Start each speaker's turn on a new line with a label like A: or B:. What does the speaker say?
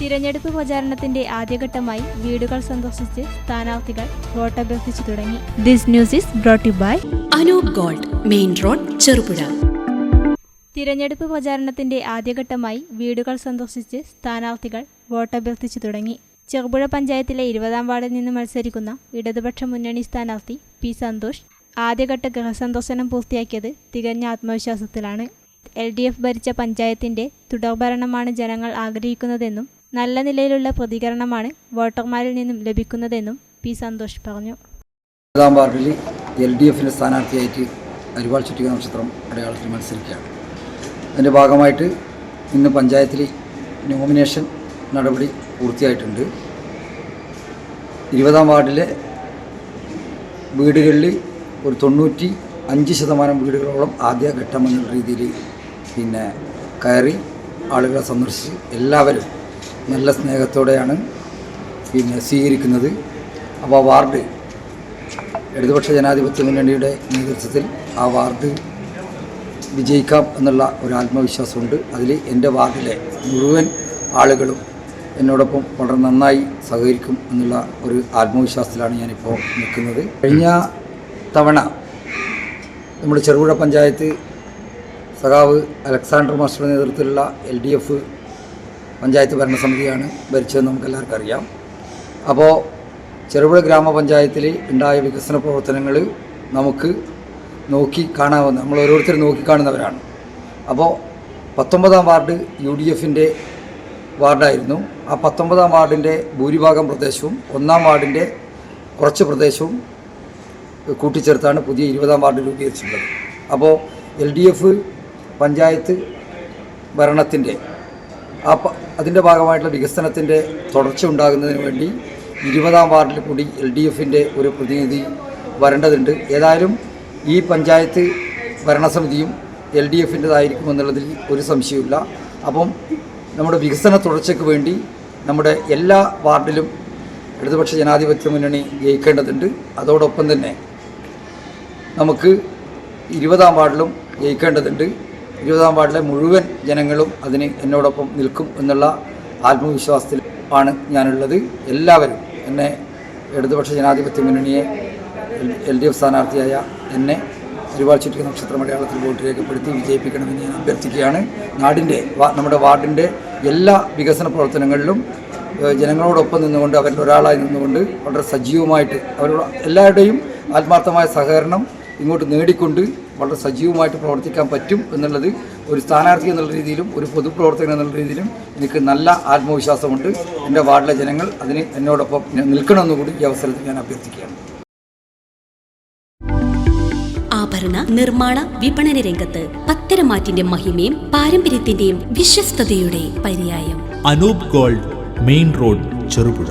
A: തിരഞ്ഞെടുപ്പ് പ്രചാരണത്തിന്റെ ആദ്യഘട്ടമായി വീടുകൾ സന്ദർശിച്ച് സ്ഥാനാർത്ഥികൾ വോട്ട് അഭ്യർത്ഥിച്ചു തുടങ്ങി. This news is brought by
B: Anoop gold main road Cherupuzha.
A: തിരഞ്ഞെടുപ്പ് പ്രചാരണത്തിന്റെ ആദ്യഘട്ടമായി വീടുകൾ സന്ദർശിച്ച് സ്ഥാനാർത്ഥികൾ വോട്ട് അഭ്യർത്ഥിച്ചു തുടങ്ങി. ചെറുപുഴ പഞ്ചായത്തിലെ ഇരുപതാം വാർഡിൽ നിന്ന് മത്സരിക്കുന്ന ഇടതുപക്ഷ മുന്നണി സ്ഥാനാർത്ഥി പി സന്തോഷ് ആദ്യഘട്ട ഗൃഹസന്ദർശനം പൂർത്തിയാക്കിയത് തികഞ്ഞ ആത്മവിശ്വാസത്തിലാണ്. എൽ ഡി എഫ് ഭരിച്ച പഞ്ചായത്തിന്റെ തുടർഭരണമാണ് ജനങ്ങൾ ആഗ്രഹിക്കുന്നതെന്നും നല്ല നിലയിലുള്ള പ്രതികരണമാണ് വോട്ടർമാരിൽ നിന്നും ലഭിക്കുന്നതെന്നും പി സന്തോഷ് പറഞ്ഞു.
C: ഒമ്പതാം വാർഡിൽ എൽ ഡി എഫിന്റെ സ്ഥാനാർത്ഥിയായിട്ട് അരിവാൾ ചുറ്റിക നക്ഷത്രം അടയാളത്തിൽ മത്സരിക്കുകയാണ്. അതിന്റെ ഭാഗമായിട്ട് ഇന്ന് പഞ്ചായത്തിൽ നോമിനേഷൻ നടപടി പൂർത്തിയായിട്ടുണ്ട്. ഇരുപതാം വാർഡിലെ വീടുകളിൽ ഒരു തൊണ്ണൂറ്റി അഞ്ച് ശതമാനം വീടുകളോളം ആദ്യ ഘട്ടം എന്നുള്ള രീതിയിൽ പിന്നെ കയറി ആളുകളെ സന്ദർശിച്ച് എല്ലാവരും നല്ല സ്നേഹത്തോടെയാണ് പിന്നെ സ്വീകരിക്കുന്നത്. അപ്പോൾ വാർഡ് ഇടതുപക്ഷ ജനാധിപത്യ മുന്നണിയുടെ നേതൃത്വത്തിൽ ആ വാർഡ് വിജയിക്കാം എന്നുള്ള ഒരു ആത്മവിശ്വാസമുണ്ട്. അതിൽ എന്റെ വാർഡിലെ മുഴുവൻ ആളുകളും എന്നോടൊപ്പം വളരെ നന്നായി സഹകരിക്കും എന്നുള്ള ഒരു ആത്മവിശ്വാസത്തിലാണ് ഞാനിപ്പോൾ നിൽക്കുന്നത്. കഴിഞ്ഞ തവണ നമ്മുടെ ചെറുപുഴ പഞ്ചായത്ത് സഖാവ് അലക്സാണ്ടർ മാസ്റ്ററുടെ നേതൃത്വത്തിലുള്ള എൽ ഡി എഫ് പഞ്ചായത്ത് ഭരണസമിതിയാണ് ഭരിച്ചതെന്ന് നമുക്കെല്ലാവർക്കും അറിയാം. അപ്പോൾ ചെറുപുഴ ഗ്രാമപഞ്ചായത്തിൽ ഉണ്ടായ വികസന പ്രവർത്തനങ്ങൾ നമുക്ക് നോക്കി കാണാവുന്ന നമ്മൾ ഓരോരുത്തരും നോക്കിക്കാണുന്നവരാണ് അപ്പോൾ പത്തൊമ്പതാം വാർഡ് യു ഡി എഫിന്റെ വാർഡായിരുന്നു. ആ പത്തൊമ്പതാം വാർഡിന്റെ ഭൂരിഭാഗം പ്രദേശവും ഒന്നാം വാർഡിന്റെ കുറച്ച് പ്രദേശവും കൂട്ടിച്ചേർത്താണ് പുതിയ ഇരുപതാം വാർഡ് രൂപീകരിച്ചിട്ടുള്ളത്. അപ്പോൾ എൽ ഡി എഫ് പഞ്ചായത്ത് ഭരണത്തിന്റെ ആ അതിന്റെ ഭാഗമായിട്ടുള്ള വികസനത്തിന്റെ തുടർച്ച ഉണ്ടാകുന്നതിന് വേണ്ടി ഇരുപതാം വാർഡിൽ കൂടി എൽ ഡി എഫിന്റെ ഒരു പ്രതിനിധി വരേണ്ടതുണ്ട്. ഏതായാലും ഈ പഞ്ചായത്ത് ഭരണസമിതിയും എൽ ഡി എഫിന്റെതായിരിക്കും എന്നുള്ളതിൽ ഒരു സംശയമില്ല അപ്പം നമ്മുടെ വികസന തുടർച്ചയ്ക്ക് വേണ്ടി നമ്മുടെ എല്ലാ വാർഡിലും ഇടതുപക്ഷ ജനാധിപത്യ മുന്നണി ജയിക്കേണ്ടതുണ്ട്. അതോടൊപ്പം തന്നെ നമുക്ക് ഇരുപതാം വാർഡിലും ജയിക്കേണ്ടതുണ്ട്. ഇരുപതാം വാർഡിലെ മുഴുവൻ ജനങ്ങളും അതിന് എന്നോടൊപ്പം നിൽക്കും എന്നുള്ള ആത്മവിശ്വാസത്തിൽ ആണ് ഞാനുള്ളത്. എല്ലാവരും എന്നെ ഇടതുപക്ഷ ജനാധിപത്യ മുന്നണിയെ എൽ ഡി എഫ് സ്ഥാനാർത്ഥിയായ എന്നെ ഒരുപാട് ചുറ്റിക നക്ഷത്ര മലയാളത്തിൽ വോട്ട് രേഖപ്പെടുത്തി വിജയിപ്പിക്കണമെന്ന് ഞാൻ അഭ്യർത്ഥിക്കുകയാണ്. നാടിന്റെ നമ്മുടെ വാർഡിന്റെ എല്ലാ വികസന പ്രവർത്തനങ്ങളിലും ജനങ്ങളോടൊപ്പം നിന്നുകൊണ്ട് അവരിൽ ഒരാളായി നിന്നുകൊണ്ട് വളരെ സജീവമായിട്ട് അവരുടെ എല്ലാവരുടെയും ആത്മാർത്ഥമായ സഹകരണം ഇങ്ങോട്ട് നേടിക്കൊണ്ട് വളരെ സജീവമായിട്ട് പ്രവർത്തിക്കാൻ പറ്റും എന്നുള്ളത് ഒരു സ്ഥാനാർത്ഥി എന്നുള്ള രീതിയിലും ഒരു പൊതുപ്രവർത്തകൻ എന്നുള്ള രീതിയിലും എനിക്ക് നല്ല ആത്മവിശ്വാസമുണ്ട്. എന്റെ വാർഡിലെ ജനങ്ങൾ അതിന് എന്നോടൊപ്പം നിൽക്കണമെന്ന് കൂടി ഈ അവസരത്തിൽ ഞാൻ അഭ്യർത്ഥിക്കുകയാണ്.
B: ആഭരണ നിർമ്മാണ വിപണന രംഗത്ത് പത്തരമാറ്റിന്റെ മഹിമയും പാരമ്പര്യത്തിന്റെയും വിശ്വസ്തയുടെ പര്യായം.
D: Anoop gold main road Cherupuzha.